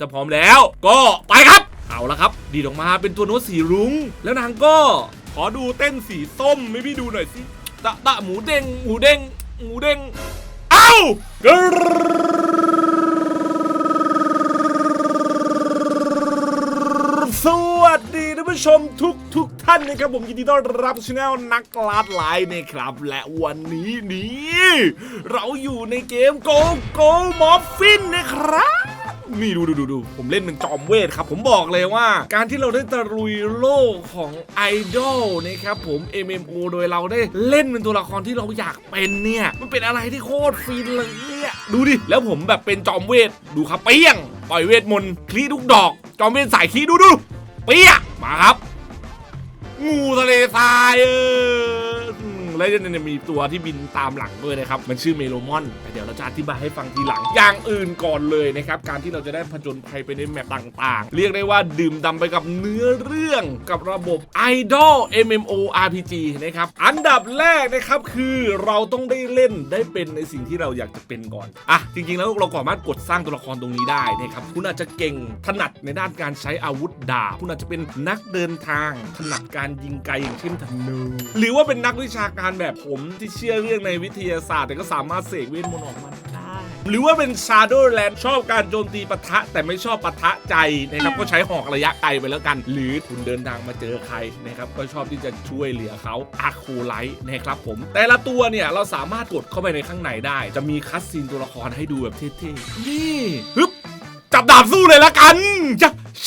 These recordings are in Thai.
จะพร้อมแล้ว ก็ไปครับ เอาละครับ ดีดออกมาเป็นตัวโน้ตสีรุ้ง แล้วนางก็ ขอดูเต้นสีส้มให้พี่ดูหน่อยสิตะตะหมูเด้งหมูเด้งหมูเด้งเอ้ากสวัสดีท่านผู้ชมทุกทุกท่านนะครับผมยินดีต้อนรับช anel นักลาดไลน์นะครับ และวันนี้นี้ เราอยู่ในเกม Go Go Muffin นะครับ นี่ดูดูดูดูผมเล่นเป็นจอมเวทครับ ผมบอกเลยว่า การที่เราได้ตะลุยโลกของไอดอลนะครับผม MMO โดยเราได้เล่นเป็นตัวละครที่เราอยากเป็นเนี่ย มันเป็นอะไรที่โคตรฟินเลยเนี่ยดูดิ แล้วผมแบบเป็นจอมเวทดูครับเปี้ยงปล่อยเวทมนต์คลีทุกดอก จอมเวทสายคลีดูดูเปี้ยมาครับ งูทะเลทรายเออ แล้วเนี่ยมีตัวที่บินตามหลังด้วยนะครับ มันชื่อเมโลมอนแต่เดี๋ยวเราจะอธิบายให้ฟังทีหลัง อย่างอื่นก่อนเลยนะครับ การที่เราจะได้ผจญภัยไปในแมปต่างๆ เรียกได้ว่าดื่มดำไปกับเนื้อเรื่องกับระบบ Idol MMO RPG นะครับ อันดับแรกนะครับคือเราต้องได้เล่นได้เป็นในสิ่งที่เราอยากจะเป็นก่อน อะ จริงๆ แล้วเราสามารถกดสร้างตัวละครตรงนี้ได้นะครับ คุณอาจจะเก่งถนัดในด้านการใช้อาวุธดาบ คุณอาจจะเป็นนักเดินทาง ถนัดการยิงไกลอย่างเช่นธนู หรือว่าเป็นนักวิชาการแบบผมที่เชื่อเรื่องในวิทยาศาสตร์ แต่ก็สามารถเสกเวทมนต์ออกมาได้ หรือว่าเป็น Shadowland ชอบการโจมตีปะทะ แต่ไม่ชอบปะทะใจนะครับก็ใช้หอกระยะไกลไปแล้วกัน หรือคุณเดินทางมาเจอใครนะครับก็ชอบที่จะช่วยเหลือเขาอาคูไลท์นะครับผม แต่ละตัวเนี่ยเราสามารถกดเข้าไปในข้างในได้ จะมีคัสซีนตัวละครให้ดูแบบเท่ๆนี่ฮึบจับดาบสู้เลยละกันจะ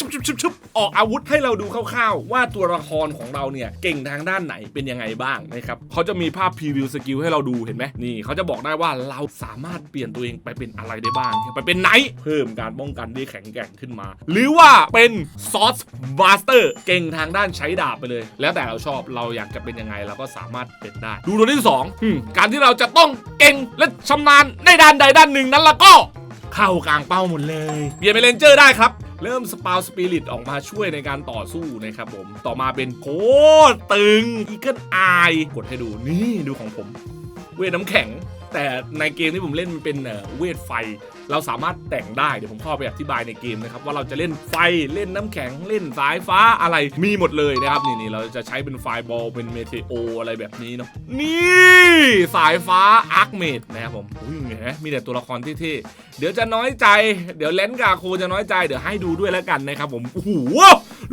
ชุบชุบชุบชุบออกอาวุธให้เราดูคร่าวๆ ว่าตัวละครของเราเนี่ยเก่งทางด้านไหนเป็นยังไงบ้างนะครับเขาจะมีภาพพรีวิวสกิลให้เราดูเห็นไหมนี่เขาจะบอกได้ว่าเราสามารถเปลี่ยนตัวเองไปเป็นอะไรได้บ้าง ไปเป็นไนท์เพิ่มการป้องกันได้แข็งแกร่งขึ้นมา หรือว่าเป็นซอสมาสเตอร์เก่งทางด้านใช้ดาบไปเลย แล้วแต่เราชอบเราอยากจะเป็นยังไงเราก็สามารถเป็นได้ ดูตัวที่สองการที่เราจะต้องเก่งและชำนาญในด้านใดด้านหนึ่งนั้นละก็เข้ากลางเป้าหมดเลย เปลี่ยนเป็นเรนเจอร์ได้ครับ เริ่มสปาวสปิริตออกมาช่วยในการต่อสู้นะครับผม ต่อมาเป็นโคตรตึงอีเกิลไอกดให้ดูนี่ดูของผม เวน้ำแข็ง แต่ในเกมที่ผมเล่นมันเป็นเอ่อเวทไฟ เราสามารถแต่งได้เดี๋ยวผมเข้าไปอธิบายในเกมนะครับว่าเราจะเล่นไฟเล่นน้ำแข็งเล่นสายฟ้าอะไรมีหมดเลยนะครับนี่นเราจะใช้เป็นไฟบอลเป็นเมเทโออะไรแบบนี้เนาะนี่สายฟ้าอาร์คเมดนะครับผมอุ้ยเห็นมีแต่ตัวละครเท่เดี๋ยวจะน้อยใจ เดี๋ยวเลนกาโคจะน้อยใจเดี๋ยวให้ดูด้วยแล้วกันนะครับผมโอ้โห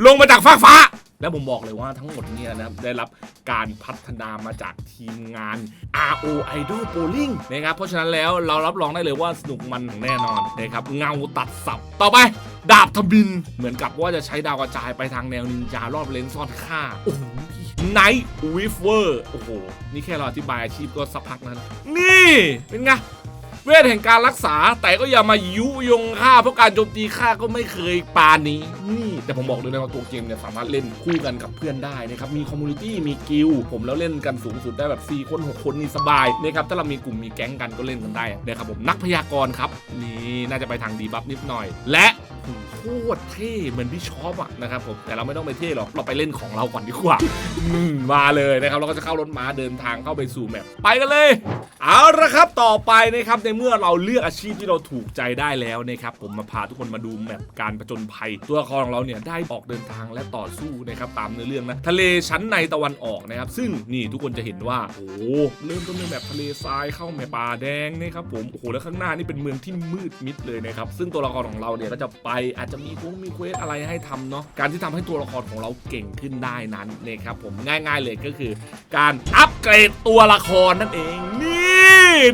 ลงมาจากฟ้ากฟ้า แล้วผมบอกเลยว่าทั้งหมดเนี่ยนะครับได้รับการพัฒนามาจากทีมงาน RO Idol Bowling นะครับเพราะฉะนั้นแล้วเรารับรองได้เลยว่าสนุกมันอย่างแน่นอนนะครับเงาตัดสับต่อไป ดาบทบิน เหมือนกับว่าจะใช้ดาวกระจายไปทางแนวนินจารอบเลนซ่อนฆ่าโอ้โหไนท์วิฟเวอร์โอ้โห นี่แค่เราอธิบายอาชีพก็สักพักนั้น นี่ เป็นไง เวทแห่งการรักษา แต่ก็อย่ามายุยงฆ่าเพราะการโจมตีฆ่าก็ไม่เคยปานนี้ นี่แต่ผมบอกเลยนะว่าตัวเกมเนี่ยสามารถเล่นคู่กันกับเพื่อนได้นะครับมีคอมมูนิตี้มีกิลผมแล้วเล่นกันสูงสุดได้แบบ 4 คน 6 คนนี่สบายนะครับถ้าเรามีกลุ่มมีแก๊งกันก็เล่นกันได้นะครับผมนักพยากรณ์ครับนี่น่าจะไปทางดีบัฟนิดหน่อย และ ตรเท่เหมือนพี่ชอปอะนะครับผมแต่เราไม่ต้องไปเท่หรอกเราไปเล่นของเราก่อนดีกว่าอืมมาเลยนะครับเราก็จะเข้ารถม้าเดินทางเข้าไปสู่แมปไปกันเลย เอาละครับต่อไปนะครับในเมื่อเราเลือกอาชีพที่เราถูกใจได้แล้วนะครับผมมาพาทุกคนมาดูแมปการประจนภัย ตัวละครของเราเนี่ยได้ออกเดินทางและต่อสู้นะครับตามเนื้อเรื่องนะทะเลชั้นในตะวันออกนะครับซึ่งนี่ทุกคนจะเห็นว่าโอ้เริ่มต้นในแบบทะเลทรายเข้าแมปป่าแดงนะครับผมโอ้โหแล้วข้างหน้านี่เป็นเมืองที่มืดมิดเลยนะครับซึ่งตัวละครของเราเนี่ยก็จะไปอาจจะมีพวกมีเควสอะไรให้ทำเนาะการที่ทำให้ตัวละครของเราเก่งขึ้นได้นั้นนะครับผมง่าย ๆเลยก็คือ การอัปเกรดตัวละครนั่นเองนี่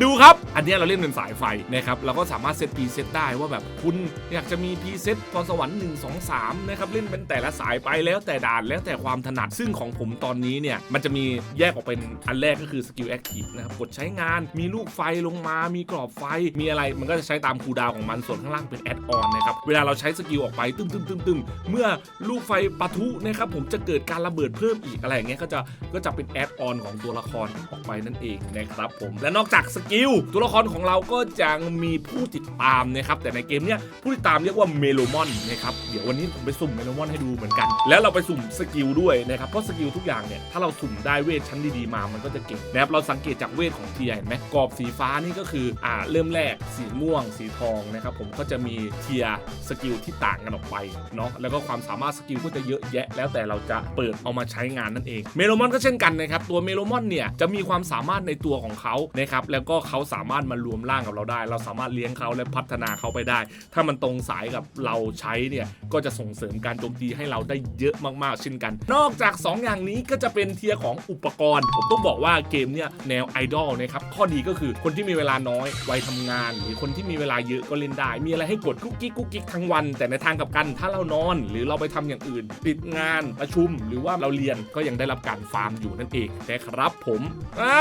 ดูครับ อันเนี้ยเราเล่นเป็นสายไฟนะครับเราก็สามารถเซตพีเซตได้ว่าแบบคุณอยากจะมีพีเซตพรสวรรค์1 2 3นะครับเล่นเป็นแต่ละสายไปแล้วแต่ด่านแล้วแต่ความถนัดซึ่งของผมตอนนี้เนี่ยมันจะมีแยกออกเป็นอันแรกก็คือสกิลแอคทีฟนะครับกดใช้งานมีลูกไฟลงมา มีกรอบไฟมีอะไรมันก็จะใช้ตามคูดาวของมันส่วนข้างล่างเป็นแอดออนนะครับเวลาเราใช้สกิลออกไปตึ้มตึ้มตึ้มตึ้มเมื่อลูกไฟปะทุนะครับผมจะเกิดการระเบิดเพิ่มอีกอะไรอย่างเงี้ยก็จะก็จะเป็นแอดออนของตัวละครออกไปนั่นเองนะครับผมและนอกจากสกิลตัวละครของเราก็จะมีผู้ติดตามนะครับแต่ในเกมเนี้ยผู้ติดตามเรียกว่าเมโลมอนนะครับเดี๋ยววันนี้ผมไปสุ่มเมโลมอนให้ดูเหมือนกัน แล้วเราไปสุ่มสกิลด้วยนะครับเพราะสกิลทุกอย่างเนี่ยถ้าเราสุ่มได้เวทชั้นดีๆมามันก็จะเก่งนะครับเราสังเกตจากเวทของเทียเห็นไหมกรอบสีฟ้านี่ก็คืออ่าเริ่มแรกสีม่วง สีทองนะครับผมก็จะมีเทียสกิลที่ต่างกันออกไปเนาะแล้วก็ความสามารถสกิลก็จะเยอะแยะ แล้วแต่เราจะเปิดเอามาใช้งานนั่นเองเมโลมอนก็เช่นกันนะครับตัวเมโลมอนเนี่ยจะมีความสามารถในตัวของเขานะครับแล้วก็เขาสามารถมารวมร่างกับเราได้ เราสามารถเลี้ยงเขาและพัฒนาเขาไปได้ ถ้ามันตรงสายกับเราใช้เนี่ยก็จะส่งเสริมการโจมตีให้เราได้เยอะมากๆ เช่นกัน นอกจาก 2 อย่างนี้ก็จะเป็นเทียร์ของอุปกรณ์ ผมต้องบอกว่าเกมเนี่ยแนวไอดอลนะครับข้อดีก็คือคนที่มีเวลาน้อยวัยทำงาน หรือคนที่มีเวลาเยอะก็เล่นได้ มีอะไรให้กดกุ๊กกิ๊กกุ๊กกิ๊กทั้งวัน แต่ในทางกลับกันถ้าเรานอน หรือเราไปทำอย่างอื่นติดงานประชุม หรือว่าเราเรียนก็ยังได้รับการฟาร์มอยู่นั่นเองนะครับผมอ่า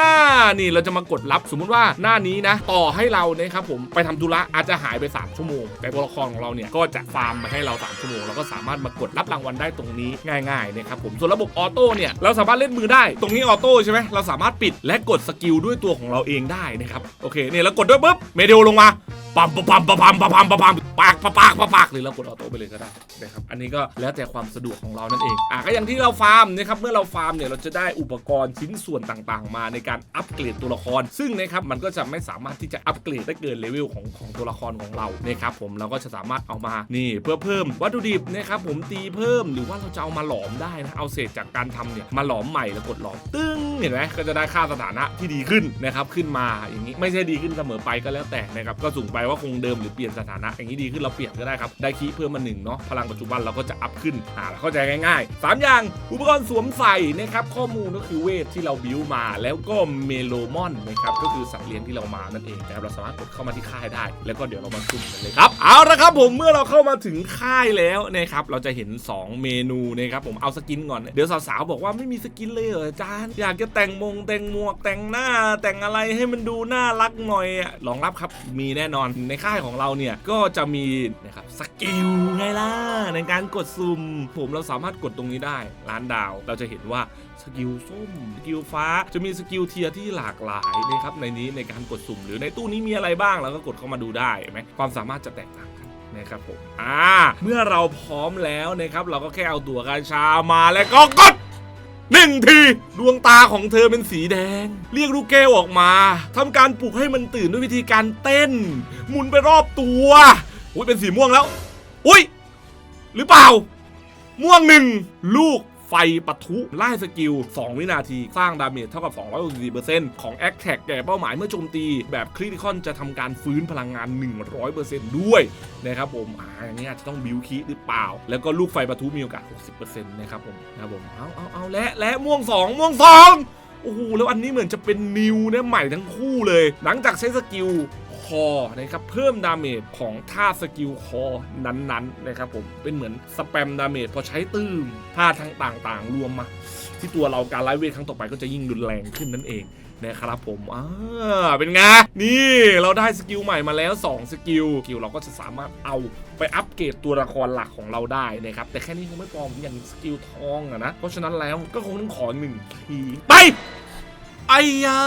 นี่เราจะมากดรับสมมติว่าหน้านี้นะต่อให้เรานะครับผมไปทำธุระอาจจะหายไป 3 ชั่วโมง แต่ตัวละครของเราเนี่ยก็จะฟาร์มมาให้เรา 3 ชั่วโมงเราก็สามารถมากดรับรางวัลได้ตรงนี้ง่ายๆนะครับผมส่วนระบบออโต้เนี่ยเราสามารถเล่นมือได้ ตรงนี้ออโต้ใช่ไหมเราสามารถปิดและกดสกิลด้วยตัวของเราเองได้นะครับโอเคเนี่ยแล้วกดด้วยปุ๊บเมเดลลงมา ปั๊มปั๊มปั๊มปั๊มปั๊มปั๊มปั๊มปากปากปากปากหรือเรากดออโต้ไปเลยก็ได้นะครับอันนี้ก็แล้วแต่ความสะดวกของเรานั่นเองอะก็อย่างที่เราฟาร์มนะครับเมื่อเราฟาร์มเนี่ยเราจะได้อุปกรณ์ชิ้นส่วนต่างๆ มาในการอัปเกรดตัวละคร ซึ่งนะครับมันก็จะไม่สามารถที่จะอัปเกรดได้เกินเลเวลของของตัวละครของเรานะครับผมเราก็จะสามารถเอามานี่เพื่อเพิ่มวัตถุดิบนะครับผมตีเพิ่มหรือว่าเราจะเอามาหลอมได้นะเอาเศษจากการทำเนี่ยมาหลอมใหม่แล้วกดหลอมตึ้งเห็นไหมก็จะได้ค่าสถานะที่ดีขึ้นนะครับขึ้นมาอย่างนี้ไม่ใช่ดีขึ้นเสมอไปก็แล้วแต่นะครับก็สูงไปว่าคงเดิมหรือเปลี่ยนสถานะอย่างนี้ดีขึ้นเราเปลี่ยนก็ได้ครับได้คีเพิ่มมาหนึ่งเนาะพลังปัจจุบันเราก็จะอัพขึ้นอ่าเข้าใจง่ายๆสามอย่างอุปกรณ์สวมใส่นะครับข้อมูลก็คือเวทที่เราบิวมา แล้วก็เมโลมอนนะครับก็คือสัตว์เลี้ยงที่เรามานั่นเองนะครับเราสามารถกดเข้ามาที่ค่ายได้ แล้วก็เดี๋ยวเรามาสุ่มกันเลยครับเอาละครับผมเมื่อเราเข้ามาถึงค่ายแล้วนะครับเราจะเห็น 2 เมนูนะครับผมเอาสกินก่อนเดี๋ยวสาวๆบอกว่าไม่มีสกินเลยเหรอจารย์อยากจะแต่งมงแต่งหมวกแต่งหน้าแต่งอะไรให้มันดูน่ารักหน่อยรองรับครับมีแน่นอนในค่ายของเราเนี่ยก็จะมีนะครับสกิลไงล่ะในการกดซุ่มผมเราสามารถกดตรงนี้ได้ร้านดาว เราจะเห็นว่าสกิลส้มสกิลฟ้าจะมีสกิลเทียที่หลากหลายนะครับในนี้ในการกดสุ่มหรือในตู้นี้มีอะไรบ้างเราก็กดเข้ามาดูได้เห็นไหมความสามารถจะแตกต่างกันนะครับผมอ่าเมื่อเราพร้อมแล้วนะครับเราก็แค่เอาตัวกาชามาแล้วก็กด หนึ่งที ดวงตาของเธอเป็นสีแดง เรียกลูกแก้วออกมาทำการปลุกให้มันตื่นด้วยวิธีการเต้น หมุนไปรอบตัวอุ้ยเป็นสีม่วงแล้ว อุ้ยหรือเปล่า ม่วงหนึ่งลูก ไฟปะทุไล่สกิล 2 วินาที สร้างดาเมจเท่ากับ 264%ของ a c t a c แก่เป้าหมายเมื่อโจมตี แบบคริติคอนจะทำการฟื้นพลังงาน 100%ด้วยนะครับผมอ่าอย่างนี้อาจจะต้องบิวคีหรือเปล่า แล้วก็ลูกไฟปะทุมีโอกาส 60%นะครับผมนะครับผมเอาเอาเอาและและม่วง 2 ม่วง 2โอ้โหแล้วอันนี้เหมือนจะเป็นนิวเนี่ยใหม่ทั้งคู่เลย หลังจากใช้สกิล คอนะครับเพิ่มดาเมจของท่าสกิลคอนั้นๆนะครับผมเป็นเหมือนสแปมดาเมจพอใช้ตื้มท่าทั้งต่างๆ รวมมาที่ตัวเราการไล่เวทครั้งต่อไปก็จะยิ่งรุนแรงขึ้นนั่นเองนะครับผม อ่า เป็นไง นี่เราได้สกิลใหม่มาแล้ว 2 สกิล สกิลเราก็จะสามารถเอาไปอัปเกรดตัวละครหลักของเราได้นะครับ แต่แค่นี้ยังไม่พอผมอย่างสกิลทองอะนะ เพราะฉะนั้นแล้วก็คงต้องขอหนึ่งที ไป ไอยา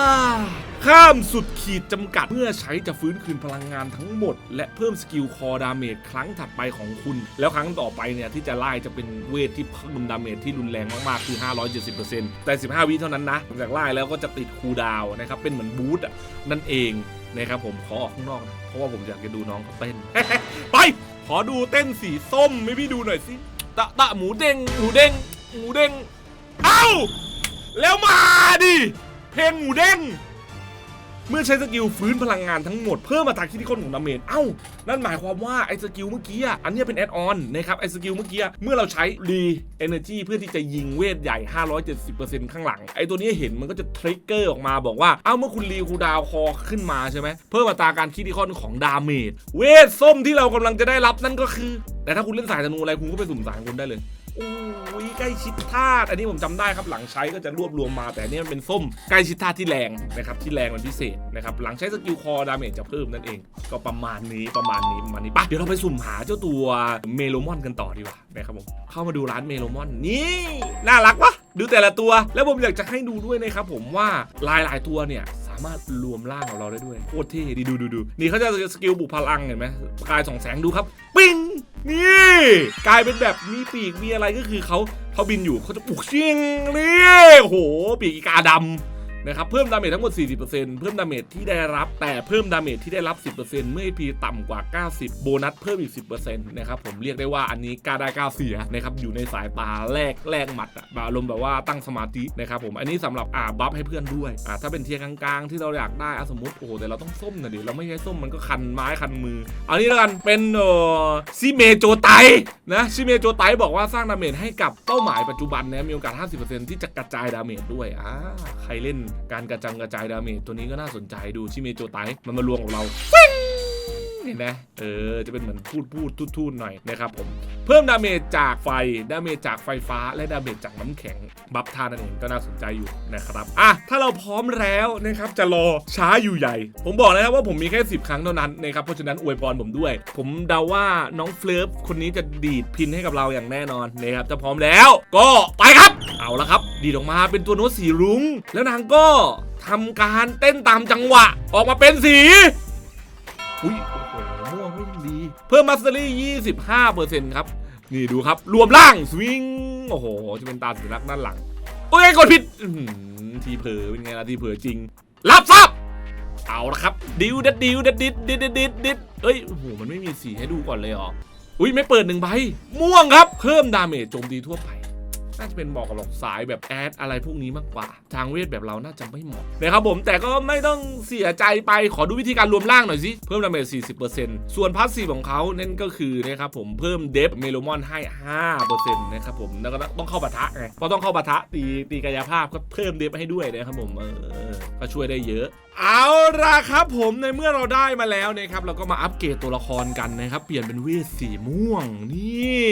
ข้ามสุดขีดจำกัดเมื่อใช้จะฟื้นคืนพลังงานทั้งหมด และเพิ่มสกิลคอดาเมจครั้งถัดไปของคุณ แล้วครั้งต่อไปเนี่ยที่จะไล่จะเป็นเวทที่เพิ่มดาเมจที่รุนแรงมาก ๆ คือ 570%แต่ 15 วิเท่านั้นนะหลังจากไล่แล้วก็จะติดคูดาวนะครับ เป็นเหมือนบูทอะนั่นเองนะครับผมขอออกข้างนอกนะเพราะว่าผมอยากจะดูน้องเขาเต้น ไปขอดูเต้นสีส้มให้พี่ดูหน่อยสิตะตะหมูเด้งหมูเด้งหมูเด้งเอ้าแล้วมาดิ เพลงหมูเด้งเมื่อใช้สกิลฟื้นพลังงานทั้งหมดเพิ่มอัตราคิดที่คนของดาเมจ เอ้า นั่นหมายความว่าไอ้สกิลเมื่อกี้อันนี้เป็นแอดออนนะครับไอ้สกิลเมื่อกี้เมื่อเราใช้รีเอเนอร์จีเพื่อที่จะยิงเวทใหญ่ 570%ข้างหลัง ไอ้ตัวนี้เห็นมันก็จะทริกเกอร์ออกมาบอกว่า เอ้าเมื่อคุณรีคูดาวคอขึ้นมาใช่ไหมเพิ่มอัตราการคิดที่คนของดาเมจ เวทส้มที่เรากำลังจะได้รับนั่นก็คือ แต่ถ้าคุณเล่นสายธนูอะไรคุณก็ไปสุ่มสายคุณได้เลย อ้ยใกล้ชิดธาตุอันนี้ผมจำได้ครับหลังใช้ก็จะรวบรวมมาแต่นี่มันเป็นส้มใกล้ชิดธาตุที่แรงนะครับที่แรงเป็นพิเศษนะครับหลังใช้สกิลคอดาเมจจะเพิ่มนั่นเอง ก็ประมาณนี้ประมาณนี้ประมาณนี้ปะเดี๋ยวเราไปสุ่มหาเจ้าตัวเมโลมอนกันต่อดีกว่านะครับผมเข้ามาดูร้านเมโลมอนนี่น่ารักปะดูแต่ละตัวแล้วผมอยากจะให้ดูด้วยนะครับผมว่าลายหลายตัวเนี่ยสามารถรวมร่างของเราได้ด้วยโคตรเท่ดีดูดูดูนี่เขาจะสกิลบุกพลังเห็นไหมกายสองแสงดูครับ ปิ้ง นี่ กลายเป็นแบบมีปีกมีอะไรก็คือเขาเขาบินอยู่เขาจะปลุกเชียงนี่โอ้โหปีกอีกาดำ นะครับเพิ่มดาเมจทั้งหมด 40%เพิ่มดาเมจที่ได้รับ แต่เพิ่มดาเมจที่ได้รับ 10%เมื่อ AP ต่ำกว่า 90 โบนัสเพิ่มอีก 10%นะครับผมเรียกได้ว่าอันนี้กล้าได้กล้าเสียนะครับอยู่ในสายตาแรกแรกหมัดอะอารมณ์แบบว่าตั้งสมาธินะครับผมอันนี้สำหรับอ่าบัฟให้เพื่อนด้วยอ่าถ้าเป็นเทียร์กลางๆ ที่เราอยากได้อะสมมติโอ้โหแต่เราต้องส้มนะดิเราไม่ใช้ส้มมันก็คันไม้คันมือเอานี้แล้วกันเป็นเอ่อซิเมโจไตนะซิเมโจไตบอกว่าสร้างดาเมจให้กับเป้าหมายปัจจุบันนะมีโอกาส 50%ที่จะกระจายดาเมจด้วยอ่าใครเล่นการกระจังกระจายดาเมจตัวนี้ก็น่าสนใจดูชิเมโจไตมันมารวมกับเรา เห็นไหมเออ จะเป็นเหมือนพูดพูดทูดทูดหน่อยนะครับผม เพิ่มดาเมจจากไฟ ดาเมจจากไฟฟ้า และดาเมจจากน้ำแข็ง บัฟทานนั่นเองก็น่าสนใจอยู่นะครับ อะ ถ้าเราพร้อมแล้วนะครับ จะรอช้าอยู่ใหญ่ ผมบอกนะครับว่าผมมีแค่ 10 ครั้งเท่านั้นนะครับ เพราะฉะนั้นอวยพรผมด้วย ผมเดาว่าน้องเฟลิฟคนนี้จะดีดพินให้กับเราอย่างแน่นอนนะครับจะพร้อมแล้ว ก็ไปครับ เอาละครับ ดีดออกมาเป็นตัวโน้ตสีรุ้ง แล้วนางก็ทำการเต้นตามจังหวะ ออกมาเป็นสี อุ้ย โอ้โหม่วงไม่ยังดี เพิ่มมัสเตอรี่25%ครับ นี่ดูครับ รวมร่างสวิง โอ้โห จะเป็นตาสัญลักด้านหลัง โอ้ยกดผิดทีเผลอเป็นไงล่ะทีเผลอจริง รับทราบเอาละครับ ดิวดัดดิวดัดดิดดิดดิดดิดดิดเอ้ย โอ้โห มันไม่มีสีให้ดูก่อนเลยเหรอ อุ้ยไม่เปิดหนึ่งใบ ม่วงครับ เพิ่มดาเมจโจมตีทั่วไป น่าจะเป็นเหมาะกับหลอกสายแบบแอดอะไรพวกนี้มากกว่า ทางเวทแบบเราน่าจะไม่เหมาะนะครับผมแต่ก็ไม่ต้องเสียใจไปขอดูวิธีการรวมร่างหน่อยสิ เพิ่มดาเมจ40%ส่วนพาสซีฟของเขาเนั่นก็คือนะครับผมเพิ่มเดฟเมโลมอนให้5%นะครับผมแล้วก็ต้องเข้าปะทะไงพราะต้องเข้าปะทะตีตีกายภาพก็เพิ่มเดฟให้ด้วยนะครับผมเออก็ช่วยได้เยอะ เอาละครับผมในเมื่อเราได้มาแล้วนะครับเราก็มาอัปเกรดตัวละครกันนะครับ เปลี่ยนเป็นเวทสีม่วงนี่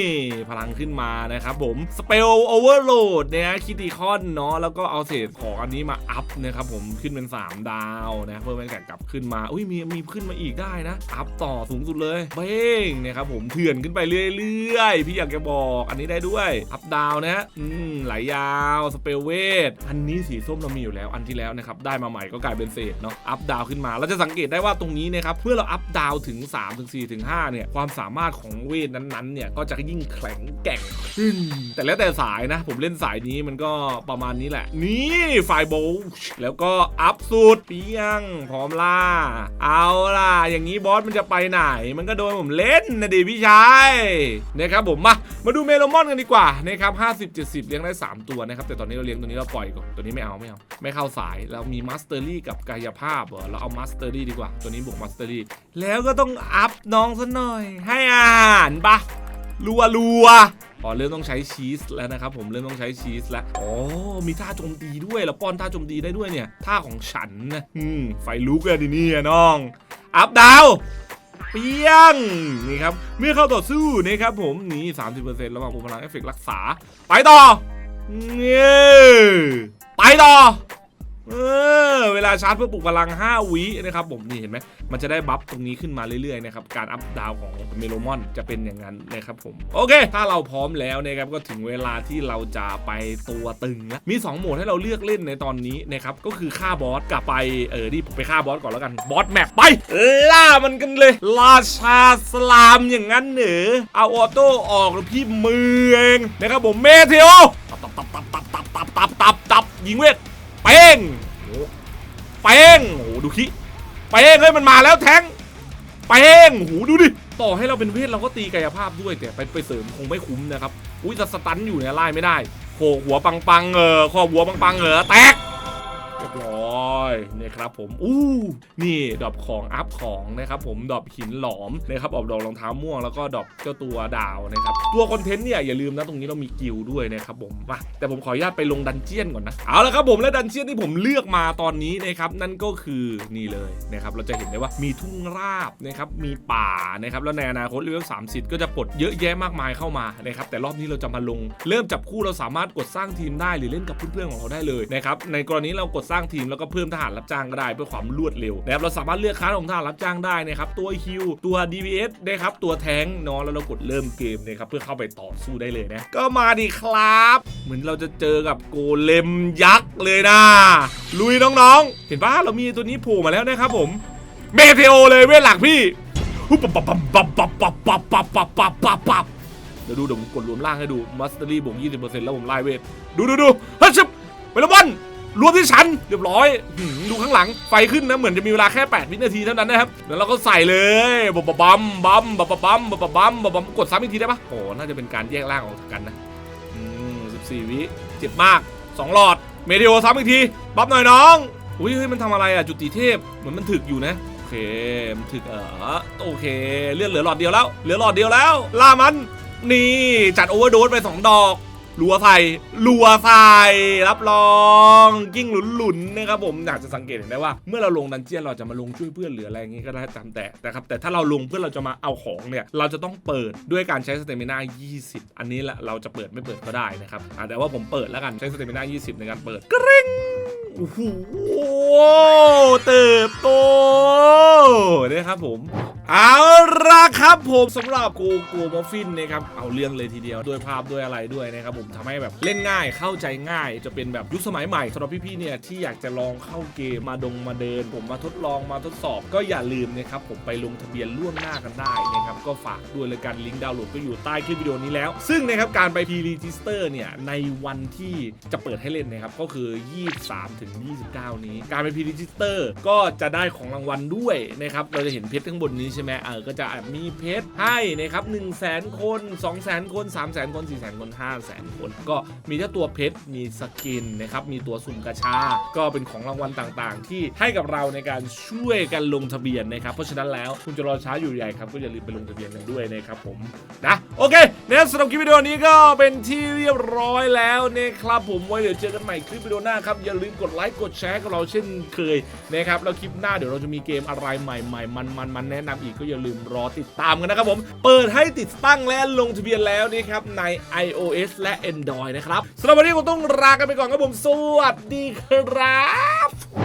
พลังขึ้นมานะครับผมสเปลโอเวอร์โหลดนะฮะคิติคอนเนาะแล้วก็เอาเศษของอันนี้มาอัพนะครับผมขึ้นเป็น 3 ดาวนะเพิ่มเป็นกลับขึ้นมาอุ้ยมีมีขึ้นมาอีกได้นะ อัพต่อสูงสุดเลยเบ้งนะครับผมเถื่อนขึ้นไปเรื่อยๆ พี่อยากจะบอกอันนี้ได้ด้วยอัพดาวนะฮะอืมไหลยาวสเปลเวทอันนี้สีส้มเรามีอยู่แล้วอันที่แล้วนะครับได้มาใหม่ก็กลายเป็นเศษเนาะอัพดาวขึ้นมาเราจะสังเกตได้ว่าตรงนี้นะครับเมื่อเราอัพดาวถึง3ถึง4ถึง5เนี่ยความสามารถของเวทนั้นๆเนี่ยก็จะยิ่งแข็งแกร่งขึ้น แต่แล้วแต่สายนะ ผมเล่นสายนี้มันก็ประมาณนี้แหละ นี่ไฟโบแล้วก็อัพสุดเปียงพร้อมล่า เอาล่ะ อย่างนี้บอสมันจะไปไหน มันก็โดนผมเล่นนะดิพี่ชายนะครับผมมามาดูเมโลมอนกันดีกว่านะครับ50 70 เลี้ยงได้ 3 ตัวนะครับแต่ตอนนี้เราเลี้ยงตัวนี้เราปล่อยก่อนตัวนี้ไม่เอาไม่เอาไม่เข้าสายเรามีมาสเตอรี่กับกายภาพเหรอเราเอามาสเตอรี่ดีกว่า ตัวนี้บวกมาสเตอรี่แล้วก็ต้องอัพน้องซะหน่อย ให้อาหารปะรัวรัวอ๋อเริ่มต้องใช้ชีสแล้วนะครับผมเริ่มต้องใช้ชีสแล้วอ๋อมีท่าโจมตีด้วยแล้วป้อนท่าโจมตีได้ด้วยเนี่ยท่าของฉันนะอืมไฟลุกอะดินี่น้อง อัพดาวเปียงนี่ครับเมื่อเข้าต่อสู้นะครับผมนี่30%ระหว่างพลังเอฟเฟกรักษา ไปต่อเนี่ยไปต่อ เออเวลาชาร์จเพื่อปลุกพลัง 5 วินะครับผมนี่เห็นไหมมันจะได้บัฟตรงนี้ขึ้นมาเรื่อยๆนะครับการอัพดาวของเมโลมอนจะเป็นอย่างนั้นนะครับผม โอเค ถ้าเราพร้อมแล้วนะครับก็ถึงเวลาที่เราจะไปตัวตึงแล้วมี 2 โหมดให้เราเลือกเล่นในตอนนี้นะครับก็คือฆ่าบอสกับไปเออนี่ผมไปฆ่าบอสก่อนแล้วกันบอสแมปไป ล่ามันกันเลย ราชาสลามอย่างนั้นเหรอเอาออโต้ออกแล้วพี่มือเองนะครับผมเมเทโอตับตับตับตับตับตับตับตับตับยิงเวท ป้งโอ้เป้งโอ้โหดูขี้เป้งเฮ้ยมันมาแล้วแทงเป้งโอ้โหดูดิ ต่อให้เราเป็นเวทเราก็ตีกายภาพด้วยแต่ไปไปเสริมคงไม่คุ้มนะครับ อุ้ยจะสตันอยู่เนี่ยไล่ไม่ได้โขหัวปังปังเออข้อหัวปังปังเออแตกเรียบร้อย นี่ครับผมอู้นี่ดอปของอัพของนะครับผมดอปหินหลอมนะครับออกดอกรองเท้าม่วงแล้วก็ดอปเจ้าตัวดาวนะครับตัวคอนเทนต์เนี่ยอย่าลืมนะตรงนี้เรามีกิลด้วยนะครับผมมาแต่ผมขออนุญาตไปลงดันเจียนก่อนนะเอาละครับผมและดันเจียนที่ผมเลือกมาตอนนี้นะครับนั่นก็คือนี่เลยนะครับเราจะเห็นได้ว่ามีทุ่งราบนะครับมีป่านะครับแล้วในอนาคตเรื่อง30ก็จะปลดเยอะแยะมากมายเข้ามานะครับแต่รอบนี้เราจะมาลง เริ่มจับคู่เราสามารถกดสร้างทีมได้หรือเล่นกับเพื่อนๆของเราได้เลยนะครับในกรณีเรากดสร้างทีมแล้วก็เพิ่มทหารรับจ้างก็ได้เพื่อความรวดเร็วนะครับเราสามารถเลือกค้าของทหารรับจ้างได้นะครับตัวฮิวตัว DPS นะครับตัวแทงค์เนาะแล้วเรากดเริ่มเกมนะครับเพื่อเข้าไปต่อสู้ได้เลยนะก็มาดีครับ เหมือนเราจะเจอกับโกเลมยักษ์เลยนะ ลุยน้องๆ เห็นปะเรามีตัวนี้โผล่มาแล้วนะครับผมเมเทโอเลยเวทหลักพี่ปุ๊บปั๊บปั๊บปั๊บปั๊บปั๊บปั๊บปั๊บปั๊บปั๊บปั๊บปั๊บเดี๋ยวดูเดี๋ยวผมกดรวมล่างให้ดูมัสเตอรี่บวก20%แล้วผมไล่เวทดูดูดูเฮ้ยชิบไปละวัน รวมที่ฉันเรียบร้อยหืมดูข้างหลังไฟขึ้นนะเหมือนจะมีเวลาแค่ 8 วินาทีเท่านั้นนะครับแล้วเราก็ใส่เลยบับบัมบัมบับบัมบับบัมบับบัมกดซ้ำอีกทีได้ปะโอ้น่าจะเป็นการแยกล่างออกจากกันนะอืม14 วิเจ็บมาก 2 หลอดเมดิโอซ้ำอีกทีบัฟหน่อยน้องอุ้ยเฮ้ยมันทำอะไรอะจุติเทพเหมือนมันถึกอยู่นะโอเคมันถึกเออโอเคเลือดเหลือหลอดเดียวแล้วเหลือหลอดเดียวแล้วล่ามันนี่จัดโอเวอร์โดสไป 2 ดอก รัวใส่รัวใส่รับรองกิ้งหลุนๆนะครับผมอยากจะสังเกตเห็นได้ว่า เมื่อเราลงดันเจียนเราจะมาลงช่วยเพื่อนหรืออะไรอย่างงี้ก็ได้ตามแต่แต่ครับแต่ถ้าเราลงเพื่อเราจะมาเอาของเนี่ยเราจะต้องเปิดด้วยการใช้สเตมิน่า20 อันนี้แหละเราจะเปิดไม่เปิดก็ได้นะครับแต่ว่าผมเปิดแล้วกันใช้สเตมิน่า20 ในการเปิดกริ๊งโอ้โห เติบโตนะครับผม เอาละครับผมสำหรับกูกูมอฟฟินนะครับเอาเรื่องเลยทีเดียวด้วยภาพด้วยอะไรด้วยนะครับผมทำให้แบบเล่นง่ายเข้าใจง่าย จะเป็นแบบยุคสมัยใหม่สำหรับพี่ๆเนี่ยที่อยากจะลองเข้าเกมมาดงมาเดิน ผมมาทดลองมาทดสอบ ก็อย่าลืมนะครับผมไปลงทะเบียนล่วงหน้ากันได้นะครับก็ฝากด้วยเลยกันลิงก์ดาวน์โหลดก็อยู่ใต้คลิปวิดีโอนี้แล้ว ซึ่งนะครับการไปพีรีจิสเตอร์เนี่ยในวันที่จะเปิดให้เล่นนะครับก็คือ 23ถึง29 นี้การไปพีรีจิสเตอร์ก็จะได้ของรางวัลด้วยนะครับเราจะเห็นเพชรข้างบนนี้ใช่ไหมเออก็จะมีเพชรให้นะครับ1 0 0 0 0แสนคน 2 0 0 0 0 0 คน 3 0 0 0 0 0 คน4 0 0 0 0 คน 5 0 0 0 0 คน ก็มีทั้งตัวเพชรมีสกินนะครับมีตัวสุ่มกระชา ก็เป็นของรางวัลต่างๆ ที่ให้กับเราในการช่วยกันลงทะเบียนนะครับเพราะฉะนั้นแล้วคุณจะรอช้าอยู่ใหญ่ครับก็อย่าลืมไปลงทะเบียนกันด้วยนะครับผมนะโอเคเนี่ยสำหรับคลิปวิดีโอนี้ก็เป็นที่เรียบร้อยแล้วนะครับผมไว้เดี๋ยวเจอกันใหม่คลิปวิดีโอหน้าครับอย่าลืมกดไลค์กดแชร์กับเราเช่นเคยนะครับแล้วคลิปหน้าเดี๋ยวเราจะมีเกมอะไรใหม่ๆ มันๆมันแนะนำอีกก็อย่าลืมรอติดตามกันนะครับผมเปิดให้ติดตั้งและลงทะเบียนแล้วนี่ครับใน iOS และ Android นะครับสำหรับวันนี้ผมต้องลากันไปก่อนครับผมสวัสดีครับ